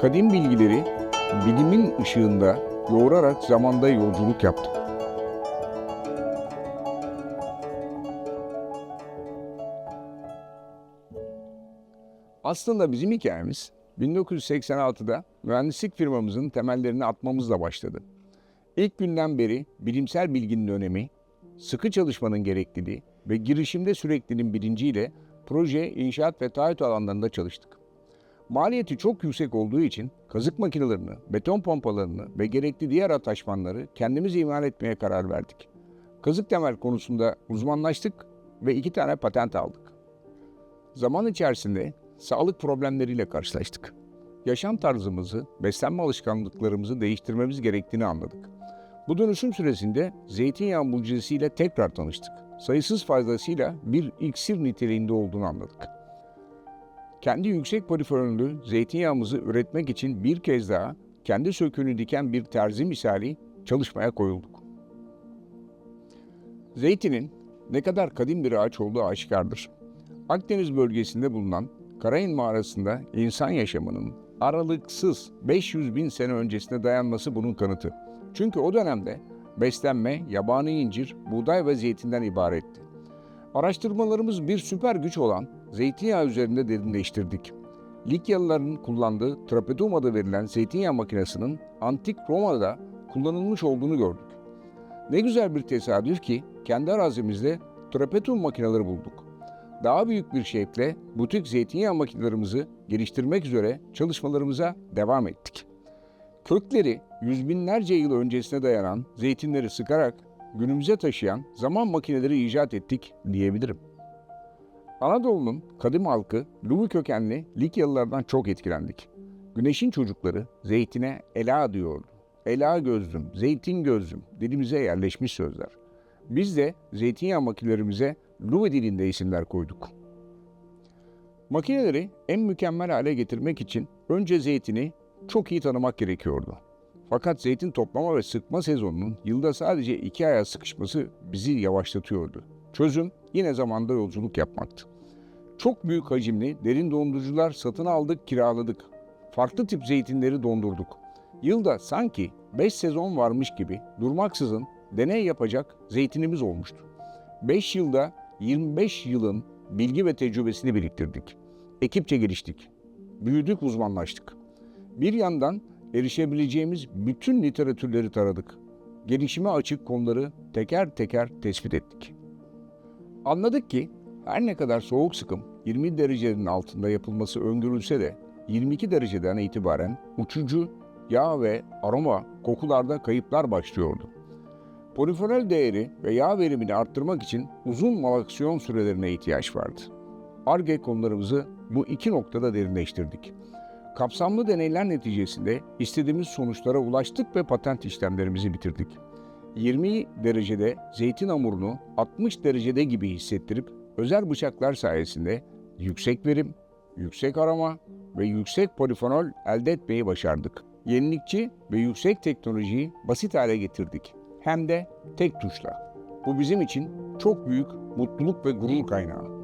kadim bilgileri bilimin ışığında yoğurarak zamanda yolculuk yaptık. Aslında bizim hikayemiz 1986'da mühendislik firmamızın temellerini atmamızla başladı. İlk günden beri bilimsel bilginin önemi, sıkı çalışmanın gerekliliği ve girişimde sürekliliğin bilinciyle proje, inşaat ve taahhüt alanlarında çalıştık. Maliyeti çok yüksek olduğu için kazık makinelerini, beton pompalarını ve gerekli diğer ataşmanları kendimiz imal etmeye karar verdik. Kazık temel konusunda uzmanlaştık ve iki tane patent aldık. Zaman içerisinde sağlık problemleriyle karşılaştık. Yaşam tarzımızı, beslenme alışkanlıklarımızı değiştirmemiz gerektiğini anladık. Bu dönüşüm süresinde zeytinyağı mucizesiyle tekrar tanıştık. Sayısız fazlasıyla bir iksir niteliğinde olduğunu anladık. Kendi yüksek poliferolü zeytinyağımızı üretmek için bir kez daha kendi söküğünü diken bir terzi misali çalışmaya koyulduk. Zeytinin ne kadar kadim bir ağaç olduğu aşikardır. Akdeniz bölgesinde bulunan Karayın mağarasında insan yaşamının aralıksız 500 bin sene öncesine dayanması bunun kanıtı. Çünkü o dönemde beslenme yabani incir, buğday ve zeytinden ibaretti. Araştırmalarımız bir süper güç olan zeytinyağı üzerinde derinleştirdik. Likyalıların kullandığı trapedum adı verilen zeytinyağı makinesinin antik Roma'da kullanılmış olduğunu gördük. Ne güzel bir tesadüf ki kendi arazimizde trapedum makineleri bulduk. Daha büyük bir şevkle butik zeytinyağı makinelerimizi geliştirmek üzere çalışmalarımıza devam ettik. Kökleri yüz binlerce yıl öncesine dayanan zeytinleri sıkarak günümüze taşıyan zaman makineleri icat ettik diyebilirim. Anadolu'nun kadim halkı Luvi kökenli Likyalılardan çok etkilendik. Güneşin çocukları zeytine ela diyordu. Ela gözlüm, zeytin gözlüm dilimize yerleşmiş sözler. Biz de zeytinyağı makinelerimize Luvi dilinde isimler koyduk. Makineleri en mükemmel hale getirmek için önce zeytini çok iyi tanımak gerekiyordu. Fakat zeytin toplama ve sıkma sezonunun yılda sadece iki aya sıkışması bizi yavaşlatıyordu. Çözüm yine zamanda yolculuk yapmaktı. Çok büyük hacimli derin dondurucular satın aldık, kiraladık. Farklı tip zeytinleri dondurduk. Yılda sanki 5 sezon varmış gibi durmaksızın deney yapacak zeytinimiz olmuştu. 5 yılda 25 yılın bilgi ve tecrübesini biriktirdik. Ekipçe geliştik. Büyüdük, uzmanlaştık. Bir yandan erişebileceğimiz bütün literatürleri taradık. Gelişime açık konuları teker teker tespit ettik. Anladık ki her ne kadar soğuk sıkım 20 derecenin altında yapılması öngörülse de 22 dereceden itibaren uçucu yağ ve aroma kokularda kayıplar başlıyordu. Polifenol değeri ve yağ verimini arttırmak için uzun malaksiyon sürelerine ihtiyaç vardı. ARGE konularımızı bu iki noktada derinleştirdik. Kapsamlı deneyler neticesinde istediğimiz sonuçlara ulaştık ve patent işlemlerimizi bitirdik. 20 derecede zeytin hamurunu 60 derecede gibi hissettirip özel bıçaklar sayesinde yüksek verim, yüksek aroma ve yüksek polifenol elde etmeyi başardık. Yenilikçi ve yüksek teknolojiyi basit hale getirdik. Hem de tek tuşla. Bu bizim için çok büyük mutluluk ve gurur kaynağı.